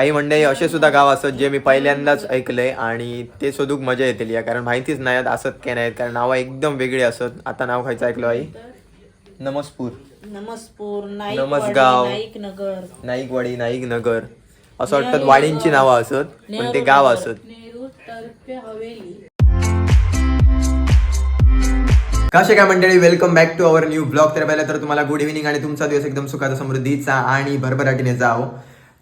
काही मंडळी असे सुद्धा गाव असत जे मी पहिल्यांदाच ऐकलंय आणि ते सोडूक मजा येतील या. कारण माहितीच नाही असत काय नाहीत. कारण नावं एकदम वेगळी असत. आता नाव खायचं ऐकलो आई नमस्पूर. नमस्पूर नमसगाव. नाईक नगर. नाईकवाडी नाईक नगर. असं वाटतं वाडींची नावं असत पण ते गाव असत. कसे काय मंडळी welcome back to our new blog तर पहिलं तर तुम्हाला गुड इव्हिनिंग आणि तुमचा दिवस एकदम सुखाचा समृद्धीचा आणि भरभराटीने जाओ.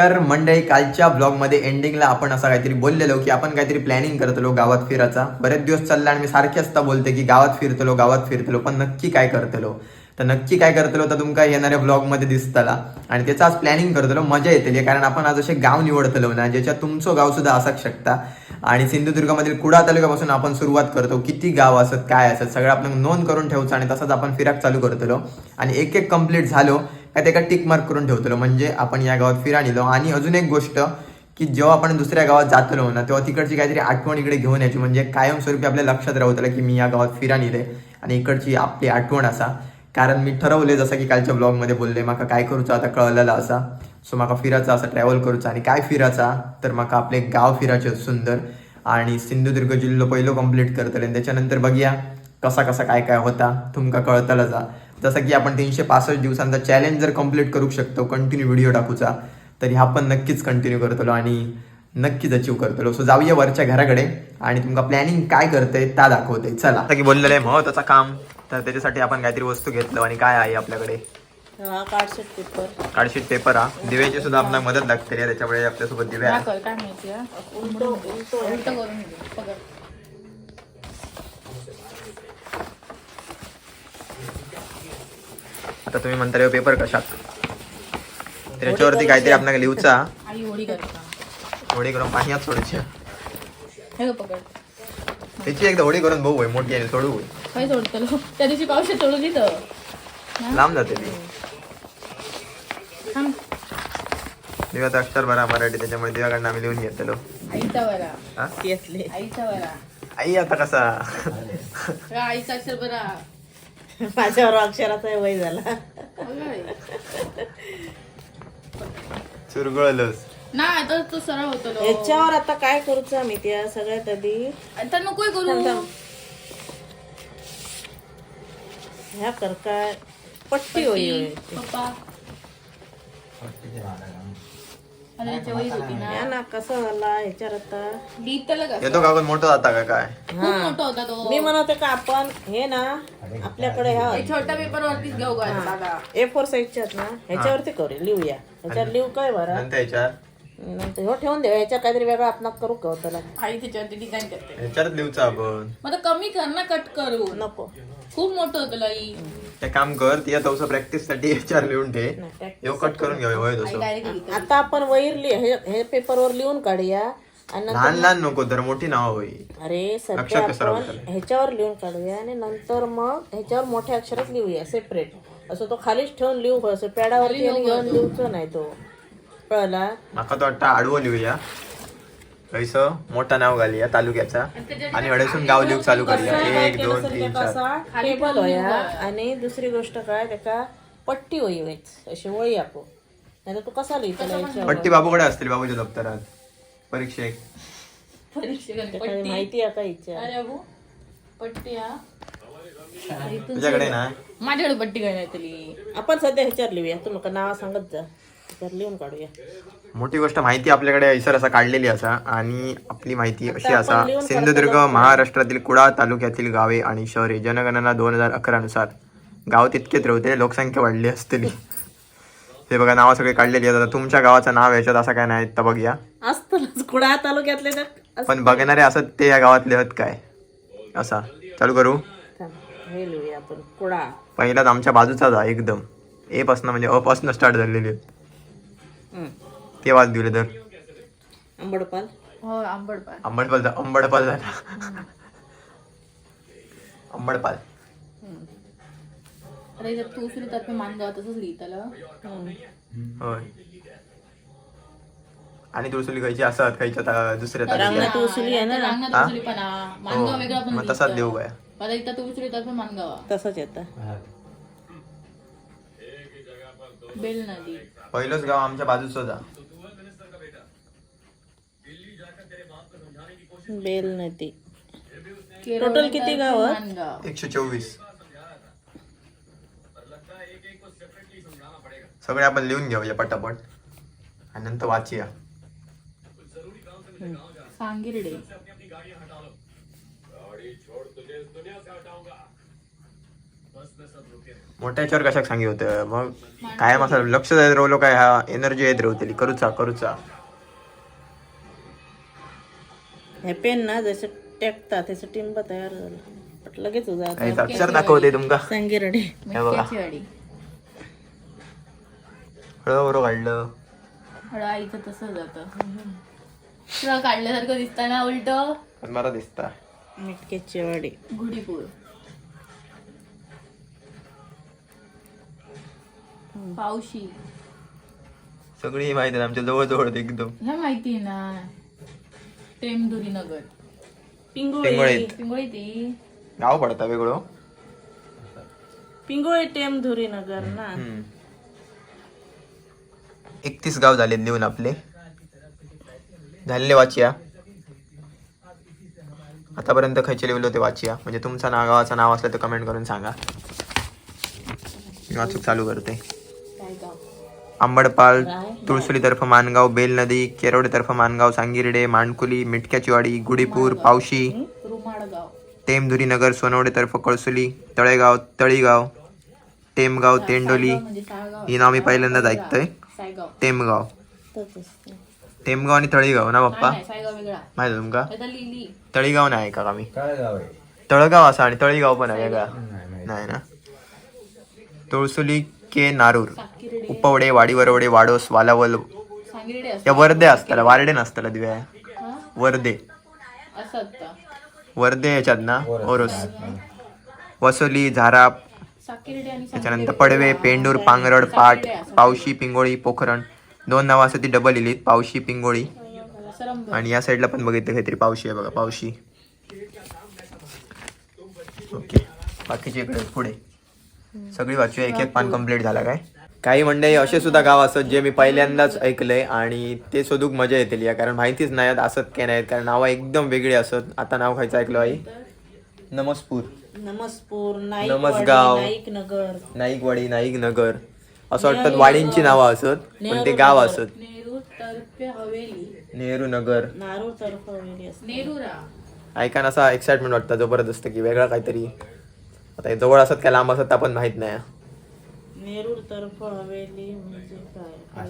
तर मंडळी कालच्या ब्लॉगमध्ये एंडिंगला आपण असं काहीतरी बोललेलो की आपण काहीतरी प्लॅनिंग करतलो गावात फिरायचा. बरेच दिवस चालला आणि मी सारखे असता बोलते की गावात फिरतलो गावात फिरतलो पण नक्की काय करतलो? तर नक्की काय करतलो तर तुमका येणाऱ्या ब्लॉगमध्ये दिसतला. आणि त्याचं आज प्लॅनिंग करतलो मजा येतली कारण आपण आज असे गाव निवडतलो ना ज्याच्यात तुमचं गाव सुद्धा असाच शकता. आणि सिंधुदुर्गमधील कुडा तालुक्यापासून आपण सुरुवात करतो किती गाव असत काय असत सगळं आपण नोंद करून ठेवचं आणि तसंच आपण फिराक चालू करतलो. आणि एक एक कंप्लीट झालो. काय त्याका टिक मार्क करून ठेवतलो. म्हणजे आपण या गावात फिरा नेलो आणि अजून एक गोष्ट की जेव्हा आपण दुसऱ्या गावात जातलो ना तेव्हा तिकडची काहीतरी आठवण इकडे घेऊन यायची. म्हणजे कायमस्वरूपी आपल्या लक्षात राहतलं की मी या गावात फिरा नेले आणि इकडची आपली आठवण असा. कारण मी ठरवले जसं की कालच्या ब्लॉगमध्ये बोलले माका काय करूचा आता कळलेलं असा. सो माका फिरायचा असा ट्रॅव्हल करूचा. आणि काय फिरायचा? तर माका आपले गाव फिरायचे सुंदर. आणि सिंधुदुर्ग जिल्हो पहिलो कंप्लीट करतले. आणि त्याच्यानंतर बघूया कसा कसा काय काय होता. तुमका कळतला जा. जसं की आपण तीनशे पासष्ट दिवसांचा चॅलेंज जर कंप्लीट करू शकतो कंटिन्यू व्हिडिओ टाकूचा तर ह्या पण नक्कीच कंटिन्यू करतलो आणि नक्कीच अचीव करतलो. सो जाऊया वरच्या घराकडे आणि तुमका प्लॅनिंग काय करतंय ता दाखवते चला. की बोललेलं आहे महत्वाचं काम तर त्याच्यासाठी आपण काहीतरी वस्तू घेतलं आणि काय आहे आपल्याकडे? हा कार्डशीट पेपर. कार्डशीट पेपर हा. दिव्याची सुद्धा आपल्याला मदत लागते त्याच्यामुळे आपल्यासोबत दिव्या. आता तुम्ही म्हणता पेपर कशात? त्याच्यावरती काहीतरी आपल्याला लिहूचा. आई होळी करता. करून पाण्यात सोडायची. हे गं पकड. त्याची एकदा होडी करून भाऊ होय मोठी आणि सोडू होय काय सोडतलो त्या दिवशी पावसात सोडून दिलं. लांब जाते ती. थांब. दिव्याचं अक्षर बरा मराठी त्याच्यामुळे दिव्याकडनं आम्ही लिहून घेतलो आईचा वरा. हा? घेतले. आईचा वरा. आई आता कसा? आईचा अक्षर बरा माझ्यावर अक्षराचा वय झाला. चुरगळलंच नाही तर तो सरळ होतो लो. याच्यावर आता काय करूचं आम्ही त्या सगळ्यात आधी आता नकोय करू थांब, थांब. ह्या कर काय पट्टी होई होय. पप्पा याच्या वहीत होती ना. या ना कसं झाला ह्याच्यावर आता? का येतो मोठा जाता का काय? खूप मोठा होता तो. मी म्हणते का आपण हे ना आपल्याकडे ह्या हे छोट्या पेपर वरतीच घेऊ का ए फोर साईजच्या आहेत ना ह्याच्यावरती करू लिहूया. ह्याच्यावर लिहू काय बरं? नंतर याच्यात नंतर हो ठेवून देऊ. ह्याच्यावर काहीतरी वेगळं आपण करू का हो त्याला? आई त्याच्यावरती डिझाईन करते. याच्यात लिहूचा आपण. मग आता कमी कर ना कट करू नको. खूप मोठं होतं आई ते काम कर ती आता प्रॅक्टिससाठी याच्यावर लिहून ठे येऊ कट करून घेऊया होय तसं. आता आपण वहीर लि- हे हे पेपरवर लिहून काढूया. आणि नंतर लहान लहान नको तर मोठी नाव होईल अरे सध्या लक्षात कसं आपण राहतं? ह्याच्यावर लिहून काढूया आणि नंतर मग ह्याच्यावर मोठ्या अक्षरात लिहूया सेपरेट असं तो खालीच ठेवून लिहू असं पॅडावरती आणि घेऊन लिहूचं नाही तो. कळला? माका तो वाटतं आडवं लिहूया. कैसं मोठं नाव घालूया तालुक्याचा. आणि हडेसून गाव लिहू चालू करूया. एक दोन तीन चार. कसा टेबल होया. आणि दुसरी गोष्ट काय त्याका पट्टी होई वेच अशी वळी आपण नाही तू कसा लिहितो पट्टी बाबूकडे असतील बाबूच्या दप्तरात. परीक्षेक माहिती आहे का इच्छा पट्टी हा. तुझ्याकडे ना? माझ्याकडे पट्टी काय तरी. आपण सध्या ह्याच्यावर लिहूया. तू नका नाव सांगत जा. त्याच्यावर लिहून काढूया. मोठी गोष्ट माहिती आपल्याकडे ऐसर असा काढलेली असा. आणि आपली माहिती अशी असा सिंधुदुर्ग महाराष्ट्रातील कुडा तालुक्यातील गावे आणि शहरे. जनगणना दोन हजार अकरा नुसार. गाव तितकेच राहते लोकसंख्या वाढली असतली. हे बघा नावं सगळे काढलेली आहेत. तुमच्या गावाचं नाव याच्यात असं काय नाही तर बघूया. असतं कुडा तालुक्यातले तर पण बघणारे असत ते या गावातले आहेत काय? असा. चालू करू? पहिलाच आमच्या बाजूचाच आहे एकदम. ए पासनं म्हणजे अ पासनं स्टार्ट झालेली आहेत. ते वाद दिले तर? आंबडपाल. हो अंबडपाल अंबडपाल झाला. अंबडपाल अरे जर तू सुरू तर्फे मानगाव तसंच लिहितलं. होय. आणि तुळसुली खायची असतात खायच्या ता- दुसऱ्या रांगणात उचली आहे ना? रांगणात पण हा. मानगाव वेगळा पण हो. मग तसाच देऊ काय आता इथं तू उचली तर्फे मानगाव तसंच येतं. बेल नदी पहिलंच गाव आमच्या बाजूचं जा. बेल नदी टोटल किती गाव? एकशे चोवीस. सगळे आपण लिहून घेऊया पटापट. आणि नंतर वाचूया. सांगिर्डे. मोठ्या याच्यावर कशाक सांगी होतं? मग कायम असं लक्ष जायत राहिलो काय हा एनर्जी येत राहतली करूचा करूचा. हे पेन ना जसं टेकता त्याचं टिंब तयार झालं. पट लगेच उजा काही अक्षर दाखवते तुमका. सांगिरडे. हे बघा. हळूहळू काढलं. हळू आईचं तसं जातं. तुला काढल्यासारखं दिसतं ना उलट. पण मला दिसता. मिटक्याची वाडी. गुढीपूर. पावशी. सगळी माहिती आहे आमच्या जवळ जवळ एकदम. ह्या माहिती आहे ना टेमदुरी नगर पिंगुळी. पिंगोळीत पिंगोळी ती. गाव पडता वेगळं. पिंगुळी टेमधुरी नगर ना एकतीस गाव झाले लिहून आपले. झालेले वाचिया आतापर्यंत खयचे लिहिले होते वाचिया? म्हणजे तुमचं नाव गावाचं नाव असलं तर कमेंट करून सांगा. मी वाचूक चालू करते. आंबडपाल तुळसुलीतर्फ मानगाव बेल नदी केरोडेतर्फ मानगाव सांगिर्डे मांडकुली मिटक्याचीवाडी गुडीपूर पावशी रुमाडगाव टेमधुरी नगर सोनवडेतर्फ कळसुली तळेगाव तळीगाव टेमगाव तेंडोली म्हणजे ही नाव मी पहिल्यांदाच ऐकतोय. सायगाव. टेमगाव आणि तळीगाव ना बाप्पा नाही सायगाव वेगळा. माहिती आहे तुमका? तळीगाव नाही ऐका का मी? तळगाव असा आणि तळीगाव पण आहे वेगळा. नाही ना? तुळसुली के नारूर. उपवडे वाडीवरवडे वाडोस वालावल. या वर्दे असताला वारडे नसताला दिव्या. वर्दे. वर्दे याच्यात ना ओरोस. वसोली झाराप. त्याच्यानंतर पडवे पेंडूर पांगरड पाट पावशी पिंगोळी पोखरण. दोन नावं असं ती डबल इलीत पावशी पिंगोळी. आणि या साईडला पण बघितलं काहीतरी पावशी आहे बघा पावशी. ओके. बाकीचे इकडे पुढे. सगळी वाचूया एक एक पान कंप्लीट झाला काय? काही मंडळी असे सुद्धा गाव असत जे मी पहिल्यांदाच ऐकलंय आणि ते सोदूक मजा येतील या. कारण माहितीच नाही असत काय नाहीत. कारण नावं एकदम वेगळी असत. आता नाव खायचं ऐकलं आई? नमस्पूर. नमस्पूर नमसगाव. नाईकवाडी नाईक नगर नाईकवाडी नाईक नगर असं वाटतं वाडींची नावं असत पण ते गाव असत. नेहरू नगर. ऐकान असा एक्साइटमेंट वाटतं जबरदस्त की वेगळा काहीतरी. आता हे जवळ असत काय लांब असत आपण माहीत नाही. नेरूर तर्फ हवेली म्हणजे काय?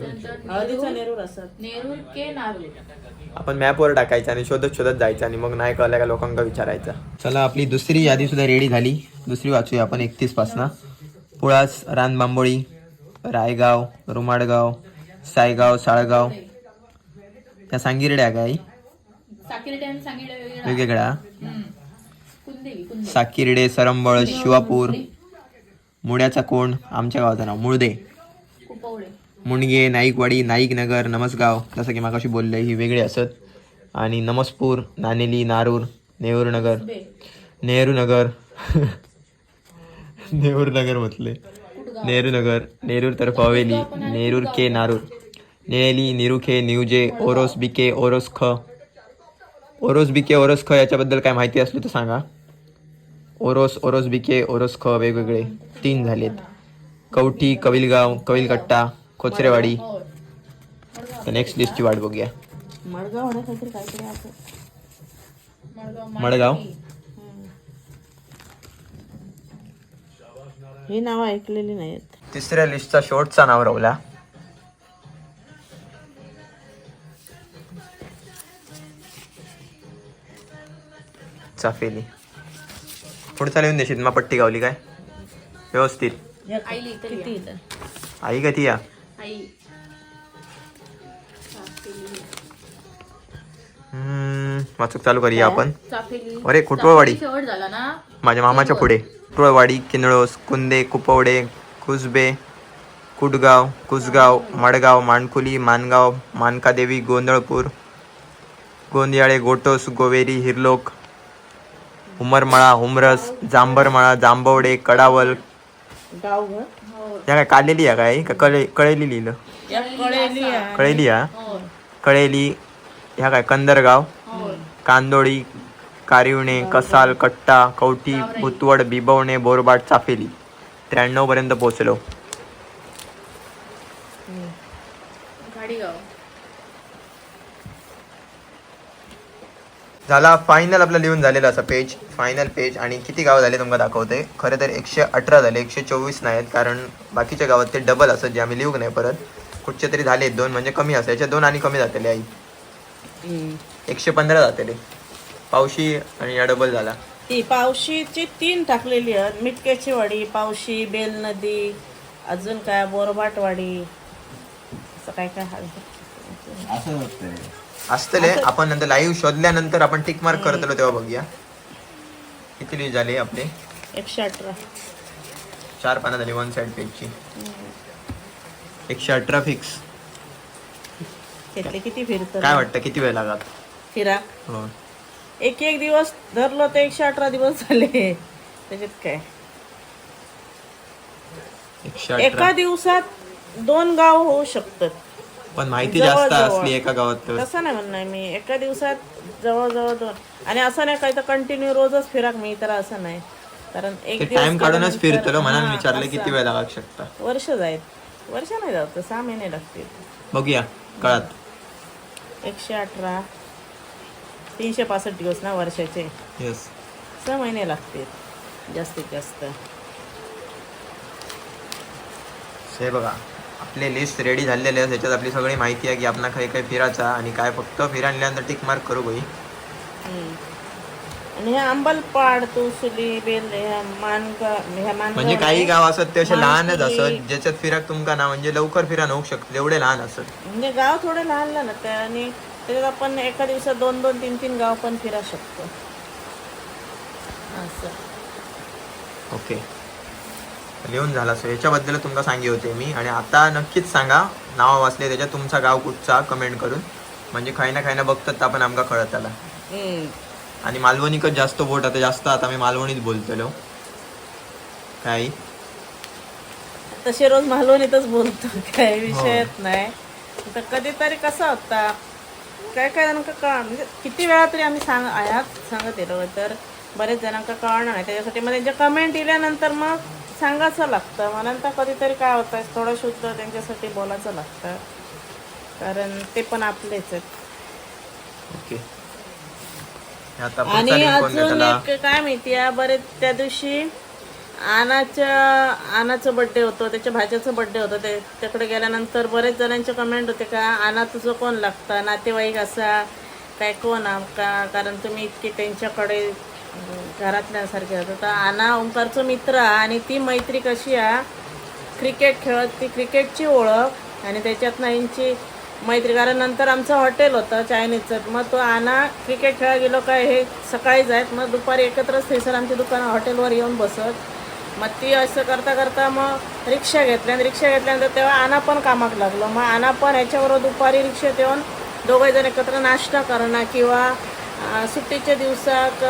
नंतर हळदीचा नेरूर असत नेरूर के नारूर आपण मॅपवर टाकायचं आणि शोधत शोधत जायचं आणि मग नाही कळलं का लोकांना विचारायचं. चला आपली दुसरी यादी सुद्धा रेडी झाली. दुसरी वाचूया आपण एकतीस पासनं. पुळास रानबांबोळी रायगाव रुमाडगाव सायगाव साळगाव. त्या सांगिरड्या काय वेगवेगळ्या. साकिर्डे सरंबळ शिवापूर. मुळ्याचा कोण? आमच्या गावाचं नाव मुळदे. मुंडगे नाईकवाडी नाईक नगर नमसगाव. जसं की मागाशी बोलले ही वेगळी असत. आणि नमसपूर नानेली नारूर नेहरू नगर बे. नेहरू नगर नेहरू नगर म्हटले. कुटगाव. नेहरू नगर नेरूर तर्फ हवेली नेरूर के नारूर. नेली निरुखे निवजे ओरोस बिके ओरोस ख. ओरोस बिके ओरोस ख याच्याबद्दल काय माहिती असली तर सांगा. ओरोस ओरोस बिके ओरोस ख वेगवेगळे. तीन झालेत. कवठी कविलगाव कविलकट्टा तर नेक्स्ट लिस्टची वाट बघूया. मडगाव ही नावं ऐकलेली नाहीत तिसऱ्या लिस्टचा शेवटचा नाव रवला. चाफेली. पुढचा लिहून देशील मग पट्टी गावली काय? व्यवस्थित. आई का ती या. हम्म, वाचूक चालू करूया आपण. अरे, कुटवळवाडी. चाफेली शेवट झाला ना? माझ्या मामाच्या पुढे. टुळवाडी किनळोस कुंदे कुपवडे कुसबे कुटगाव कुसगाव मडगाव माणकुली मानगाव मानकादेवी गोंधळपूर गोंदियाळे गोटोस गोवेरी हिरलोक उमरमळा हुमरस जांभरमळा जांभवडे कडावल. हो या काय काढलेली आहे काय? का कळे कळेली लिहिलं? कळेली आहे. कळेली हा कळेली. ह्या काय कंदरगाव? कांदोळी कारिवणे कसाल कट्टा कवठी भुतवड बिबवणे बोरबाट चाफेली. त्र्याण्णव पर्यंत पोहोचलो गाडी गाव झाला. फायनल आपलं लिहून झालेलं असं पेज फायनल पेज आणि किती गावं झाले तुमका दाखवते. खरं तर एकशे अठरा झाले. एकशे चोवीस नाहीत कारण बाकीच्या गावात ते डबल असत जे आम्ही लिहूक नाही परत. कुठचे तरी झाले दोन म्हणजे कमी असायचे दोन आणि कमी जातले आई. एकशे पंधरा जातले. पावशी आणि या डबल झाला. ती पावशीची तीन टाकलेली आहेत. मिटक्याची वाडी पावशी बेल नदी अजून काय बोरबाटवाडी असं काय काय आहे. असतले आपण नंतर लाईव्ह शोधल्यानंतर आपण टिक मार्क करतलो तेव्हा बघूया. किती लिहि झाले आपले? एकशे अठरा. चार पानं झाली वन साइड पेजची एकशे अठरा फिक्स किती फिरत काय वाटतं किती वेळ लागत फिरा. हो. एक एक दिवस धरलो तर एकशे अठरा दिवस झाले. त्याच्यात काय? एका दिवसात दोन गाव होऊ शकतात. पण माहिती जास्त. असली एका गावात तर. तसं नाही म्हणणार मी. एका दिवसात जवळजवळ दोन. आणि असं नाही काय तर कंटिन्यू रोजच फिराक मी तर असं नाही. कारण एक दिवस टाइम काढूनच फिरतलो म्हणून हां, विचारलं असं. किती वेळ लागू शकता. वर्ष जाईल. वर्ष नाही जात सहा महिने लागतील. बघूया कळत. एकशे अठरा. तीनशे पासष्ट दिवस ना वर्षाचे. येस सहा महिने लागतील जास्तीत जास्त. हे बघा. आपले लिस्ट रेडी झालेले आहे त्याच्यात आपली सगळी माहिती आहे की आपण काही काही फिरायचा आणि काय फक्त फिरायल्यानंतर टिक मार्क करू बाई. हम्म. आणि हे अंबलपाड तुसुली बेल मानगा म्हणजे काही गाव असत ते असे लहानच. असत. ज्याच्यात फिराक तुमका ना म्हणजे लवकर फिरा होऊ शकत. एवढे लहान असत. म्हणजे गाव थोडे लहान लहान आहेत आणि त्याच्यात आपण एका दिवसात दोन दोन तीन तीन गाव पण फिरा शकतो. असं. ओके लिहून झाला. सो याच्याबद्दल तुमका सांगी होते मी. आणि आता नक्कीच सांगा नाव वाचले त्याच्यात तुमचा गाव कुठचा कमेंट करून. म्हणजे खाय ना खाय ना बघतात तर आपण आमका कळत आला. आणि मालवणीकच जास्त वोट आता जास्त आता मी मालवणीत बोलतलो. काय? तसे रोज मालवणीतच बोलतो. काही विषयच नाही. तर कधीतरी कसा होता? काय काय जणांका कळ. म्हणजे किती वेळा तरी आम्ही सांग आयात सांगत येतो तर बरेच जणांका कळणार नाही. त्याच्यासाठी मग त्यांच्या कमेंट दिल्यानंतर मग सांगायचं लागतं. मग नंतर कधीतरी काय होतं थोडं शुद्ध त्यांच्यासाठी बोलायचं लागतं. कारण ते पण आपलेच आहेत. आणि अजून? एक काय माहिती आहे बरेच त्या दिवशी आनाच्या आनाचं बड्डे होतं त्याच्या भाच्याचं बड्डे होतं. ते त्याकडे गेल्यानंतर बरेच जणांचे कमेंट होते का आना तुझं कोण लागतं? नातेवाईक असा काय कोण? आम का कारण तुम्ही इतके त्यांच्याकडे घरातल्यासारखे होतं तर आना ओंकारचं मित्र आणि ती मैत्री कशी आहे क्रिकेट खेळत ती क्रिकेटची ओळख आणि त्याच्यातनं यांची मैत्री. कारण नंतर आमचं हॉटेल होतं चायनीजचं. मग तो आणा क्रिकेट खेळा गेलो काय हे सकाळी जायत मग दुपारी एकत्रच थैसर आमच्या दुकान हॉटेलवर येऊन बसत. मग ती असं करता करता मग रिक्षा घेतल्या. आणि रिक्षा घेतल्यानंतर तेव्हा आना पण कामाक लागलो. मग आना पण ह्याच्याबरोबर दुपारी रिक्षेत येऊन दोघे जण एकत्र नाश्ता करणं किंवा सुट्टीच्या दिवसात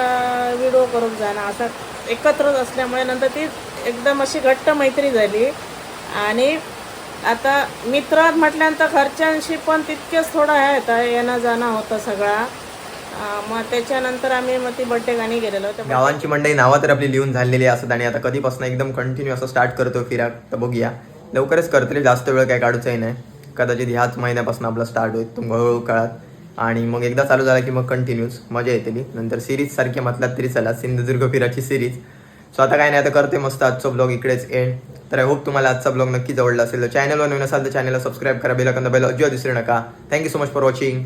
व्हिडिओ करून जाणं. असं एकत्रच असल्यामुळे नंतर ती एकदम अशी घट्ट मैत्री झाली. आणि आता मित्र म्हटल्यानंतर घरच्यांशी पण तितकेच थोडं आहे होतं येणं जाणं होतं सगळा. मग त्याच्यानंतर आम्ही मग ती बड्डे गाणी गेलेलो. त्या गावांची मंडळी नावं तर आपली लिहून झालेली असतात आणि आता कधीपासून एकदम कंटिन्यू असं स्टार्ट करतो फिराक. तर बघूया. लवकरच करतले जास्त वेळ काय काढूचंही नाही. कदाचित ह्याच महिन्यापासून आपला स्टार्ट होईल तुम हळूहळू काळात. आणि मग एकदा चालू झाला की मग कंटिन्यूस मजा येते नंतर सिरीज सारखी म्हटलात तरी चला सिंधुदुर्ग फिराची सिरीज सो आता काय नाही आता करते मस्त आजचा ब्लॉग इकडेच एंड तर आय होप तुम्हाला आजचा ब्लॉग नक्कीच आवडला असेल. तर चॅनलवर नवीन असाल तर चॅनलला सबस्क्राईब करा. बेल कंदा बेल अजिबात विसरू नका. Thank you so much for watching